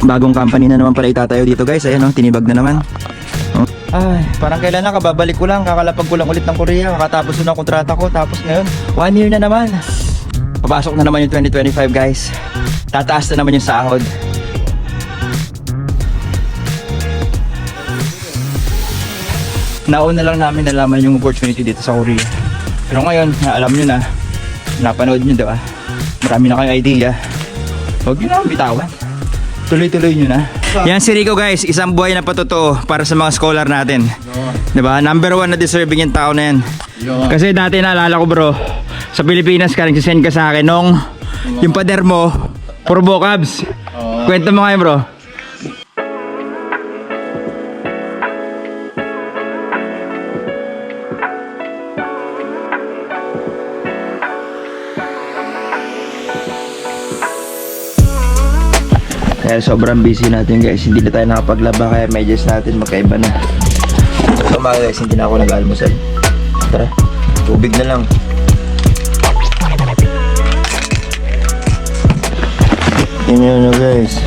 Bagong company na naman pala itatayo dito guys. Ayan oh, tinibag na naman. Oh. Ay, parang kailan na kababalik ko lang, kakalapag ko lang ulit ng Korea, kakatapos na kontrata ko, tapos ngayon, one year na naman. Papasok na naman yung 2025 guys. Tataas na naman yung sahod. Nauna lang namin nalaman yung opportunity dito sa Korea. Pero ngayon, na alam nyo na, napanood nyo diba? Marami na kayong idea. Huwag nyo na bitawan. Tuloy-tuloy nyo na. Yan si Rico guys, isang buhay na patotoo para sa mga scholar natin. Diba? Number one na deserving yung tao na yan. Kasi dati naalala ko bro, sa Pilipinas ka, nagsisend ka sa akin nung yung pader mo, puro vocabs. Kwento mo ngayon bro. Kaya sobrang busy natin guys, hindi na tayo nakapaglaba kaya medyas natin magkaiba na. So mga guys, hindi na ako nag-almusal. Tara, tubig na lang. Yan na guys.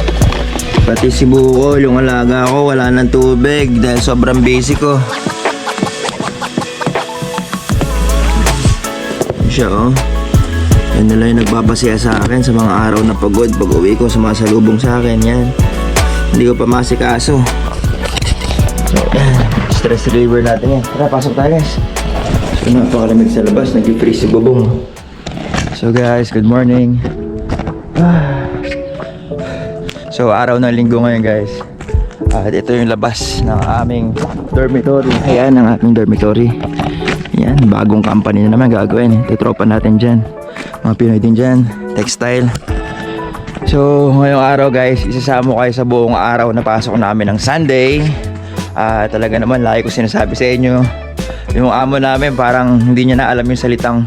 Pati si Bukol, yung alaga ko, wala ng tubig dahil sobrang busy ko. Siya oh. Yan na lang yung nagbabasya sa akin sa mga araw na pagod pag uwi ko sumasalubong sa akin yan. Hindi ko pa masikaso. So. Stress reliever natin yan. Tara, pasok tayo guys. So, napakalamig sa labas. Nag-freeze si Bubong. So guys, good morning. So, araw ng linggo ngayon guys. At ito yung labas ng aming dormitory. Ayan ang ating dormitory. Yan, bagong company na naman gagawin. Tutropa natin dyan. Mga Pinoy din dyan. Textile. So, ngayong araw guys, isasama ko kayo sa buong araw na pasok namin ng Sunday. Ah, talaga naman, lagi ko sinasabi sa inyo. Yung amo namin parang hindi niya na alam yung salitang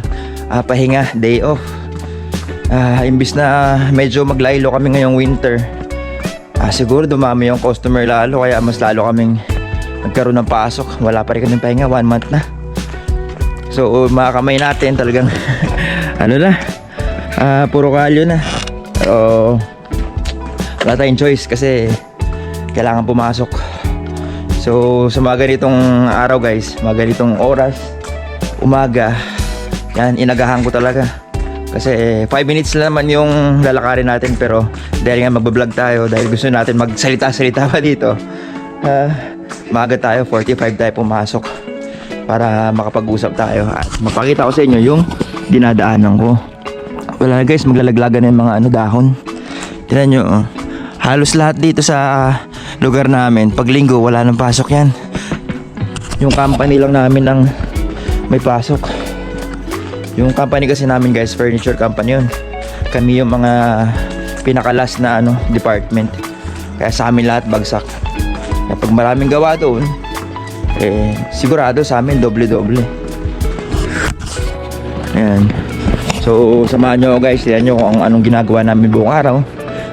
ah, pahinga, day off. Ah, imbis na medyo maglaylo kami ngayong winter. Ah, siguro dumami yung customer lalo kaya mas lalo kaming nagkaroon ng pasok. Wala pa rin kaming pahinga, one month na. So, mga kamay natin talagang ano na, ah, puro kalyo na. Pero, wala tayong choice kasi kailangan pumasok. So, sa mga ganitong araw guys, mga ganitong oras, umaga, yan, inagahan ko talaga. Kasi 5 minutes lang naman yung lalakarin natin pero dahil nga magbablog tayo, dahil gusto natin magsalita-salita pa dito, ah, maaga tayo, 45 tayo pumasok para makapag-usap tayo at mapakita ko sa inyo yung dinadaanan ko. Wala na guys, maglalaglagan na yung mga ano, dahon. Tignan nyo, oh. halos lahat dito sa lugar namin, pag linggo, wala nang pasok yan. Yung company lang namin ang may pasok. Yung company kasi namin guys, furniture company yun. Kami yung mga pinakalas na ano, department. Kaya sa amin lahat bagsak. Kapag maraming gawa doon, eh, sigurado sa amin doble-doble. Ayan. So, samahan nyo guys. Tignan nyo kung anong ginagawa namin buong araw.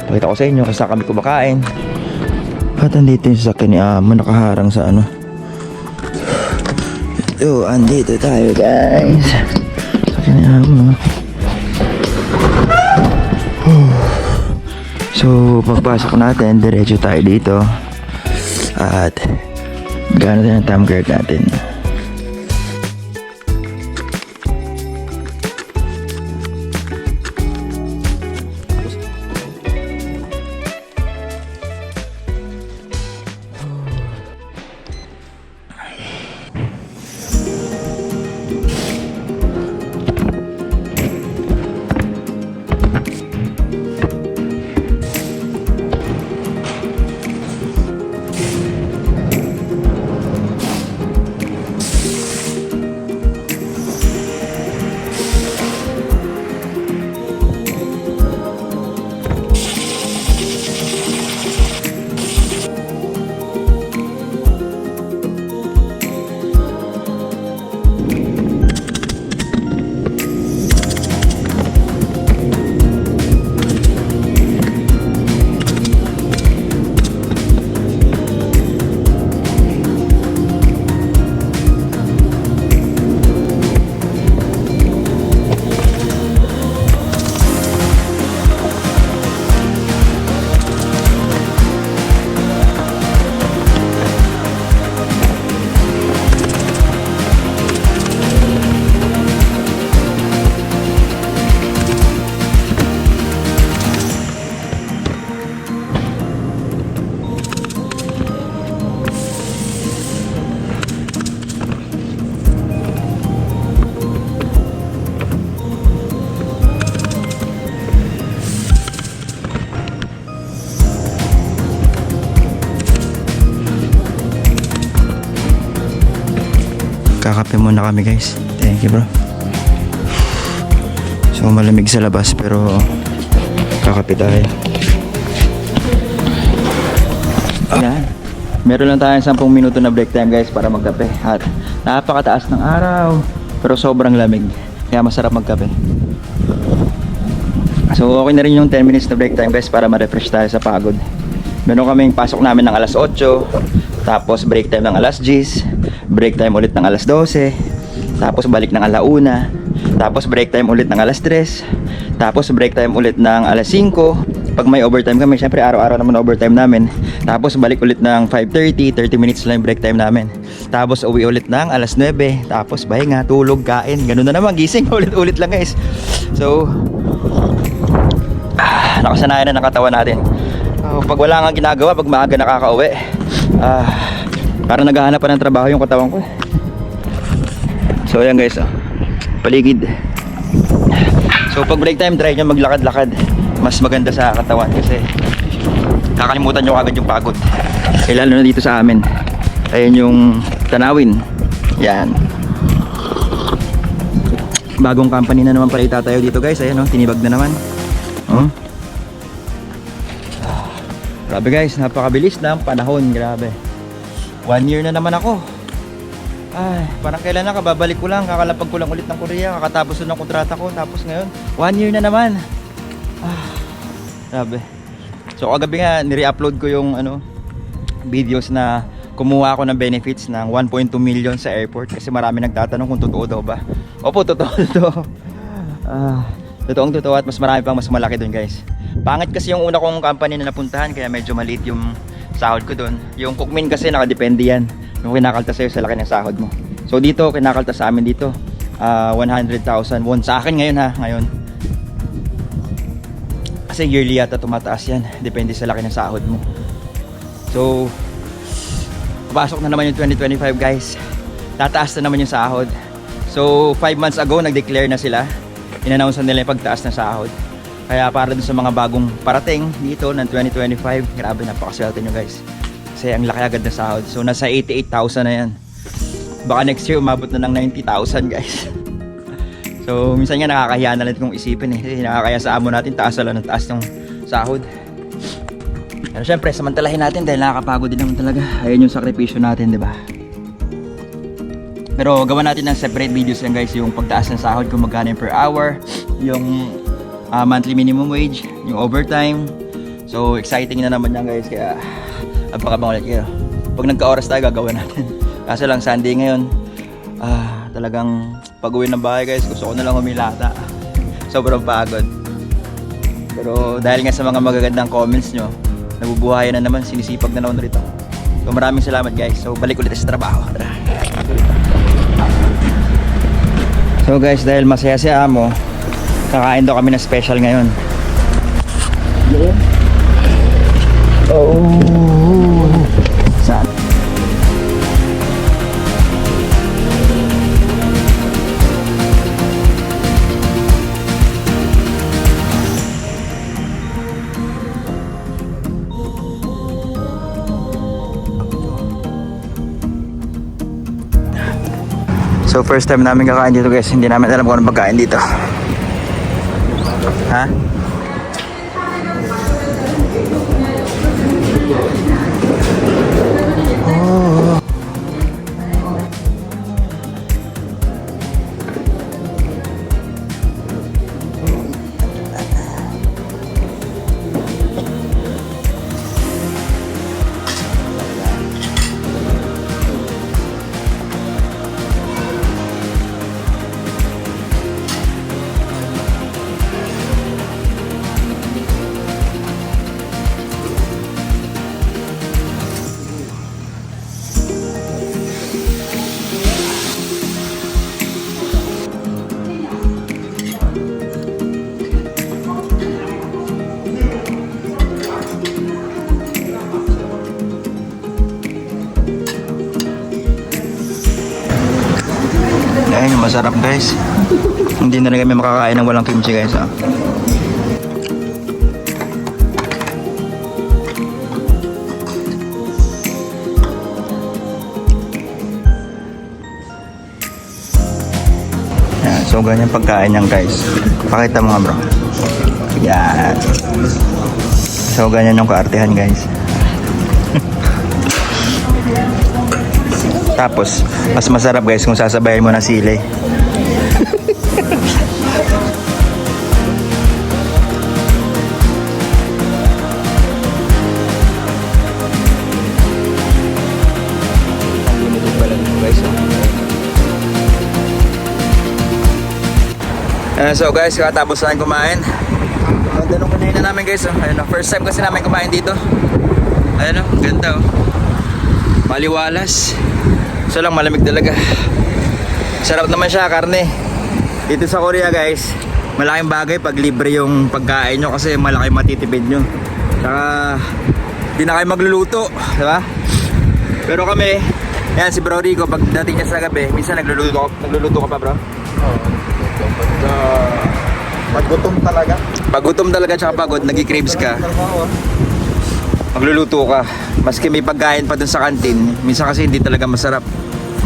Pakita ko sa inyo saan kami kumakain. At andito yung sasakyan ni Amo nakaharang sa ano. Ito, andito tayo guys. Sasakyan ni Amo. So, pagpasok natin, diretso tayo dito. At, gano'n din ang time card natin. Magkakape muna kami guys. Thank you bro. So malamig sa labas pero kakape tayo. Yan. Meron lang tayong 10 minuto na break time guys para magkape. At napakataas ng araw pero sobrang lamig. Kaya masarap magkape. So okay na rin yung 10 minutes na break time guys para ma-refresh tayo sa pagod. Meron kaming pasok namin ng alas 8, tapos break time ng alas 10, break time ulit ng alas 12, tapos balik ng alauna, tapos break time ulit ng alas 3, tapos break time ulit ng alas 5, pag may overtime kami, syempre araw-araw naman overtime namin. Tapos balik ulit ng 5.30, 30 minutes lang break time namin. Tapos uwi ulit ng alas 9, tapos pahinga, tulog, kain, ganun na naman, gising, ulit-ulit lang guys. So, ah, nakasanayan na ng katawan natin. Oh, pag wala nga ginagawa, pag maaga nakakauwi, ah, parang naghahanap pa ng trabaho yung katawan ko. So ayan guys, oh, paligid. So pag break time, try nyo maglakad-lakad. Mas maganda sa katawan kasi kakalimutan nyo agad yung pagod. Eh lalo na dito sa amin. Ayan yung tanawin. Yan. Bagong company na naman pala itatayo dito guys. Ayan oh, tinibag na naman. Oh. Grabe guys, napakabilis ng panahon, grabe. One year na naman ako. Ay, parang kailan na kababalik ko lang, kakalapag ko lang ulit ng Korea, kakatapos na ng kontrata ko, tapos ngayon, one year na naman. Ah, grabe. So kagabi nga, nire-upload ko yung ano, videos na kumuha ako ng benefits ng 1.2 million sa airport kasi marami nagtatanong kung totoo daw ba. Opo, totoo to. Ah, totoong totoo at mas marami pang mas malaki doon guys. Pangit kasi yung una kong company na napuntahan kaya medyo maliit yung sahod ko doon. Yung cookmin kasi nakadepende yan. Yung kinakalta sa'yo sa laki ng sahod mo. So dito, kinakalta sa amin dito. ah, 100,000 won sa akin ngayon ha, ngayon. Kasi yearly yata tumataas yan. Depende sa laki ng sahod mo. So, Papasok na naman yung 2025 guys. Tataas na naman yung sahod. So, 5 months ago, nag-declare na sila. In-announce na nila yung pagtaas ng sahod. Kaya para sa mga bagong parating dito ng 2025, grabe napakaswerte nyo guys. Kasi ang laki agad na sahod. So, nasa 88,000 na yan. Baka next year, umabot na ng 90,000 guys. so, minsan nga nakakahiya na lang kung isipin eh. Kasi nakakaya sa amo natin, taas lang ng taas ng sahod. Pero syempre, samantalahin natin dahil nakakapagod din naman talaga. Ayun yung sakripisyo natin, di ba? Pero gawa natin ng separate videos yan guys, yung pagtaas ng sahod kung magkano per hour, yung ah, monthly minimum wage, yung overtime. So exciting na naman yan guys, kaya abang-abang ulit kayo. Pag nagka-oras tayo, gagawin natin. Kaso lang Sunday ngayon, ah, talagang pag-uwi ng bahay guys, gusto ko na lang humilata. Sobrang pagod. Pero dahil nga sa mga magagandang comments nyo, nabubuhayan na naman, sinisipag na naman rito. So maraming salamat guys. So balik ulit sa trabaho. So guys, dahil masaya si Amo, kakain daw kami ng special ngayon. Oh. So first time namin kakain dito guys, hindi namin alam kung anong pagkain dito. Ha? Oh. Masarap guys. Hindi na rin kami makakain ng walang kimchi guys. Ah. So, ganyan pagkain niyan guys. Pakita mo nga bro. Yan. So, ganyan yung kaartehan guys. Tapos, mas masarap guys kung sasabayan mo na sili. Uh, so guys, katapos namin kumain. Ang dalong kanina namin guys. Oh. Ayun, oh. First time kasi namin kumain dito. Ayun oh, ganda oh. Maliwalas. So lang malamig talaga. Sarap naman siya karne. Dito sa Korea guys, malaking bagay pag libre yung pagkain nyo kasi malaki matitipid nyo. Saka, di na kayo magluluto, di ba? Pero kami, yan si Bro Rico, pag dating niya sa gabi, minsan nagluluto, nagluluto ka pa bro? Pag gutom talaga. Pag gutom talaga tsaka pagod, nag-craves ka, magluluto ka. Maski may pagkain pa dun sa kantin, minsan kasi hindi talaga masarap.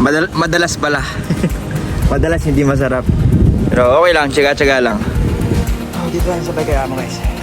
Madal- madalas pala. madalas hindi masarap. Pero okay lang, tsaga-tsaga lang. Oh, dito lang sabay kaya mo guys.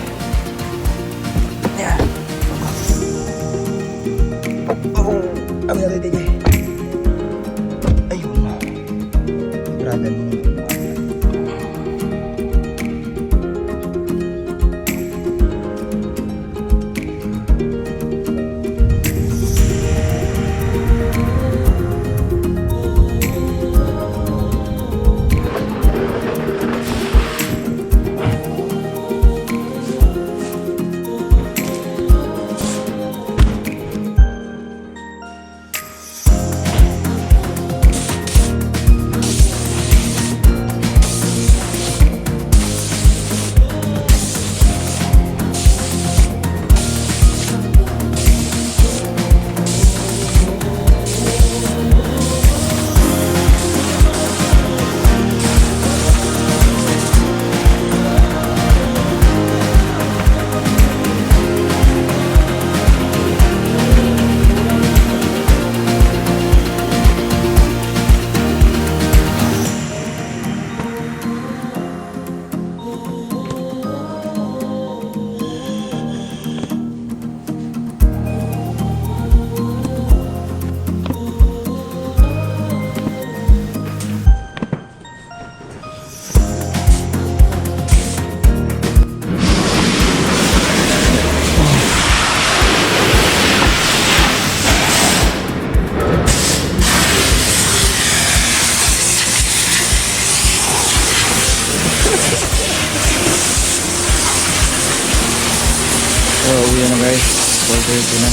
Guys. 4.30 na.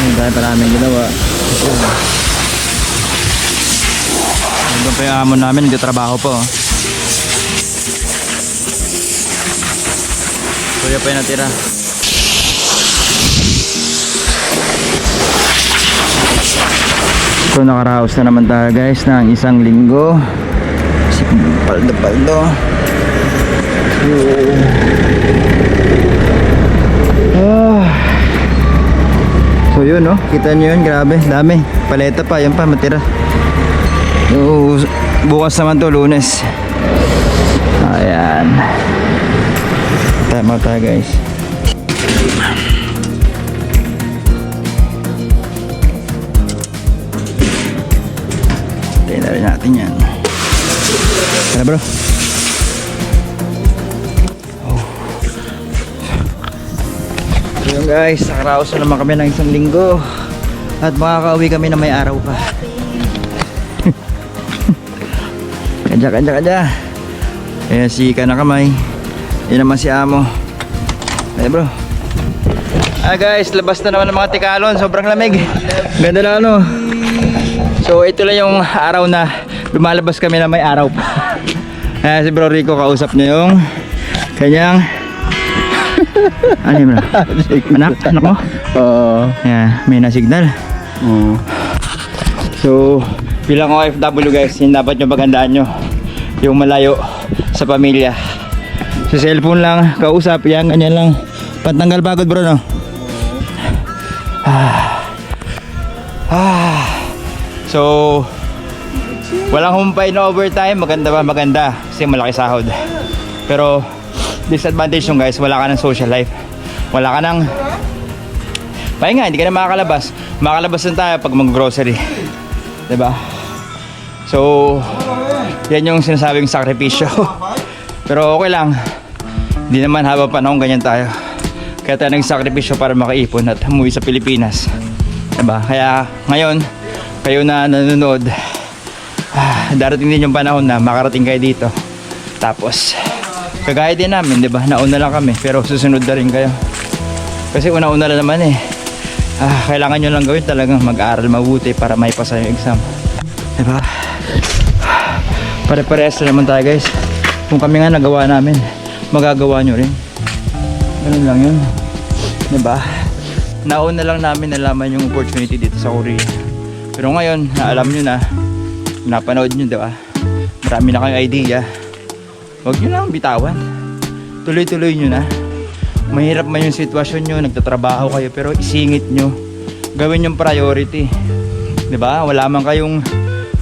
Ang dahil pa namin ginawa. Doon pa yung amo namin, nagtatrabaho pa oh. Kuya pa yung natira. So nakaraos na naman tayo guys ng isang linggo. Si Paldo Paldo. Ah. So yun no, kita nyo yun, grabe, dami. Paleta pa, yan pa, matira. So, bukas naman to, lunes. Ayan. Tama tayo guys. Tayo natin yan. Tara bro. Oh. So guys, nakaraos na naman kami ng isang linggo. At makakauwi kami na may araw pa. Kadya, kadya, kadya. Ayan si Kanakamay. Yan naman si Amo. Ayan bro. Ah guys, labas na naman ng mga tikalon. Sobrang lamig. Ganda na ano. So ito lang yung araw na lumalabas kami na may araw pa. Ayan si Bro Rico kausap niya yung kanyang ano yun bro? Anak? Anak mo? Oo. Ayan, may na-signal. Oo. So, bilang OFW guys, yung dapat nyo paghandaan nyo. Yung malayo sa pamilya. Sa cellphone lang, kausap, yan, ganyan lang. Pantanggal pagod bro, no? Ah. Ah. So, walang humpay na overtime. Maganda ba? Maganda. Kasi malaki sahod. Pero, disadvantage yung guys, wala ka ng social life. Wala ka ng... Pahinga, hindi ka na makakalabas. Makakalabas lang tayo pag mag-grocery. ba? So, yan yung sinasabing sakripisyo. Pero okay lang. Hindi naman habang panahon ganyan tayo. Kaya tayo nagsakripisyo para makaipon at umuwi sa Pilipinas. Diba? Kaya ngayon, kayo na nanonood, darating din yung panahon na makarating kayo dito. Tapos, kagaya din namin, di ba? Nauna lang kami, pero susunod na rin kayo. Kasi una-una lang naman eh. Ah, kailangan nyo lang gawin talagang mag-aaral mabuti para may pasa yung exam. Diba? Pare-parehas na naman tayo guys. Kung kami nga nagawa namin, magagawa nyo rin. Ganun lang yun. Diba? Nauna lang namin nalaman yung opportunity dito sa Korea. Pero ngayon, alam nyo na, napanood nyo, diba? Marami na kayong idea. Huwag nyo lang bitawan. Tuloy-tuloy nyo na. Mahirap man yung sitwasyon nyo, nagtatrabaho kayo, pero isingit nyo. Gawin yung priority. 'Di ba? Wala man kayong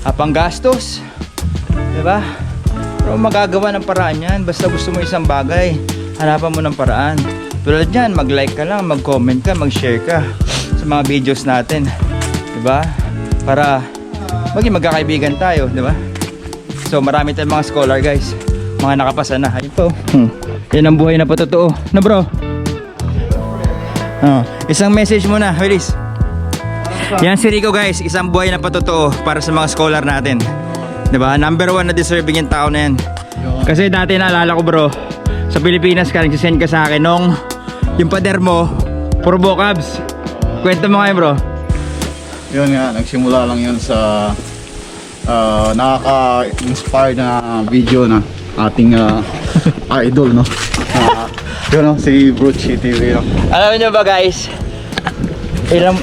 ah, panggastos. 'Di ba? Pero magagawa ng paraan yan. Basta gusto mo isang bagay, hanapan mo ng paraan. Tulad yan, mag-like ka lang, mag-comment ka, mag-share ka sa mga videos natin. 'Di ba? Para maging magkakaibigan tayo, 'di ba? So marami tayong mga scholar guys. Mga nakapasa na. Ayun po. Hmm. Yan ang buhay na patotoo. Na bro? Oh, isang message muna, Willis. Yan si Rico guys, isang buhay na patotoo para sa mga scholar natin. 'Di ba? Number one na deserving yung tao na yan. Kasi dati naalala ko bro, sa Pilipinas ka nagsisend ka sa akin nung yung pader mo, puro vocabs. Kwento mo ngayon bro. Yun nga, nagsimula lang yun sa ah, nakaka-inspire na video na ating ah, idol, no? Ah, yun, no? Si Bruce TV, no? Alam niyo ba guys, ilang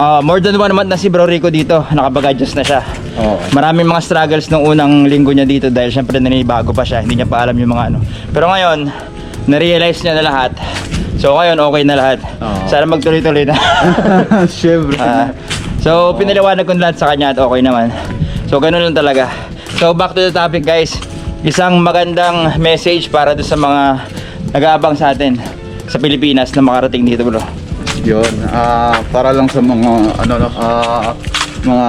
ah, more than one month na si Bro Rico dito, nakapag-adjust na siya. Oo. Maraming mga struggles nung unang linggo niya dito dahil syempre nanibago pa siya, hindi niya pa alam yung mga ano. Pero ngayon, na-realize niya na lahat. So ngayon, okay na lahat. Oo. Sana magtuloy-tuloy na. Siyempre. Ah, so, pinaliwanag ko na lahat sa kanya at okay naman. So, ganun lang talaga. So, back to the topic guys. Isang magandang message para doon sa mga nag-aabang sa atin sa Pilipinas na makarating dito bro. Yun, ah, para lang sa mga ano no, ah, mga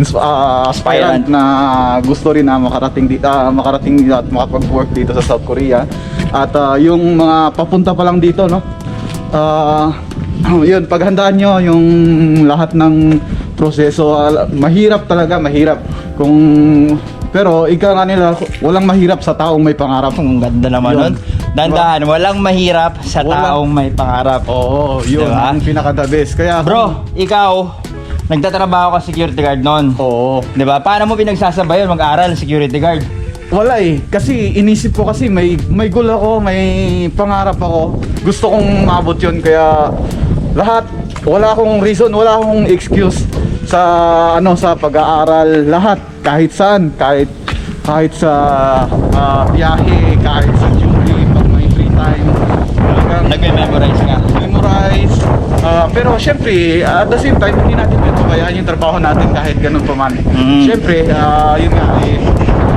ins- ah, aspirant na gusto rin na makarating dito, makarating dito at makapag-work dito sa South Korea. At ah, yung mga papunta pa lang dito, no. Ah, yun, paghandaan nyo yung lahat ng proseso. Mahirap talaga, mahirap. Kung pero ika nga nila, walang mahirap sa taong may pangarap. Ang ganda naman Yun. nun. Dandahan, walang mahirap sa Walang- taong may pangarap. Oo, yun Diba? ang pinaka the best. Kaya Bro, ikaw, nagtatrabaho ka security guard noon. Oo. ba? Paano mo pinagsasabay yun mag-aral security guard? Wala eh. Kasi inisip ko kasi may may goal ako, may pangarap ako. Gusto kong maabot yun. Kaya lahat, wala akong reason, wala akong excuse sa ano sa pag-aaral. Lahat. Kahit saan kahit kahit sa ah, biyahe kahit sa duty pag may free time. Talagang Nagme-memorize ka. memorize. Ah, pero syempre at the same time hindi natin pinabayaan yung trabaho natin kahit ganun pa man. Mm. syempre ah, yun nga eh,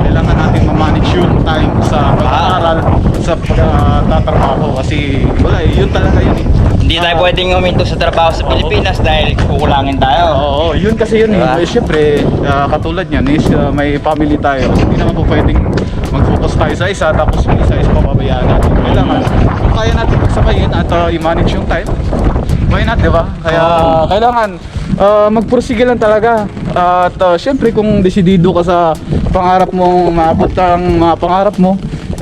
kailangan natin ma-manage yung time sa pag-aaral sa pagtatrabaho kasi wala eh yun talaga yun eh Hindi tayo pwedeng huminto sa trabaho sa Pilipinas dahil kukulangin tayo. Oo, yun kasi yun Diba? eh. Eh, Siyempre, ah, katulad niyan is ah, may family tayo. Hindi naman po pwedeng mag-focus tayo sa isa tapos yung isa is papabayaan natin. Kailangan, kung kaya natin pagsabayin at ah, i-manage yung time, why not, di ba? Kaya kailangan ah, magpursige lang talaga. At ah, siyempre, kung desidido ka sa pangarap mo, maabot ang mga pangarap mo,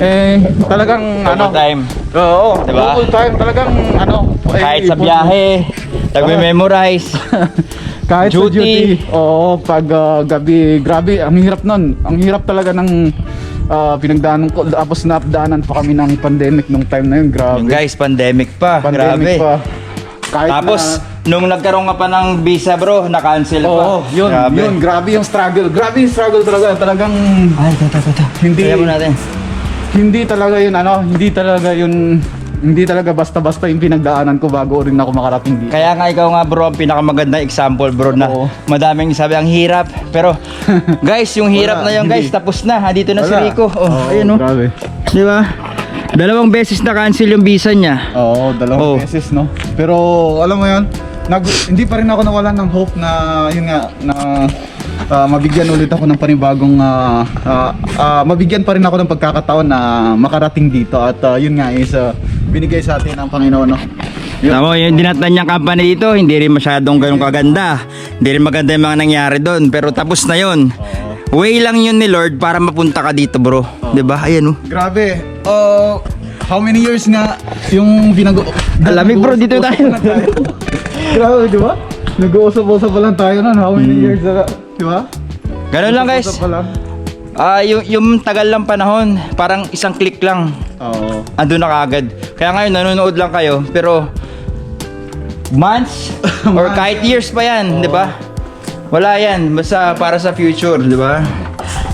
eh, talagang ano, Double time. Oo, Diba? double time, talagang ano, eh, Kahit sa ipon- biyahe, nagme-memorize. Kahit Duty. sa duty. Oo, pag ah, gabi, grabe, ang hirap nun. Ang hirap talaga ng ah, pinagdaanan ko. Tapos napdaanan pa kami ng pandemic nung time na yun. Grabe. Yung guys, pandemic pa. pandemic Grabe. pa. Kahit Tapos, nung nagkaroon ka pa ng visa bro, na-cancel na, pa. Oo, yun, Grabe. yun. Grabe yung struggle. Grabe yung struggle talaga. Talagang Ay, ito, ito, ito. Hindi- Kaya mo natin. Hindi talaga yun, ano, hindi talaga yun hindi talaga basta-basta yung pinagdaanan ko bago rin ako makarating dito. Kaya nga ikaw nga bro ang pinakamagandang example bro na Oo. madaming sabi ang hirap pero guys yung hirap Wala, na yun guys hindi. tapos na ha dito na si Wala. Rico oh, Oo, ayun oh Grabe. di ba dalawang beses na cancel yung visa niya Oo, dalawang Oh. beses, no? Pero, alam mo yun, nag, hindi pa rin ako nawalan ng hope na, yun nga, na ah, mabigyan ulit ako ng panibagong, ah, ah, ah, mabigyan pa rin ako ng pagkakataon na makarating dito. At ah, yun nga is, ah, binigay sa atin ng Panginoon, no? Yun. Tama, yung dinatan niyang company dito, hindi rin masyadong ganun kaganda. Hindi rin maganda yung mga nangyari doon. Pero tapos na yun. Way lang yun ni Lord para mapunta ka dito bro. 'Di ba? Ayan oh. Grabe. Oh, how many years nga yung pinag Alamig, bro, dito tayo. Grabe, di ba? Nag-uusap-usap pa lang tayo nun. How many years na, di ba? Ganun lang guys. Usap lang. Ah, yung, yung tagal lang panahon, parang isang click lang. Oo. Ando na kagad. Kaya ngayon nanonood lang kayo, pero months or kahit years pa yan, 'di ba? Wala yan, basta para sa future, 'di ba?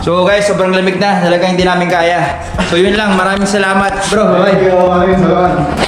So guys, sobrang lamig na, talagang hindi namin kaya. So yun lang, maraming salamat, bro. Bye. Thank you, maraming salamat.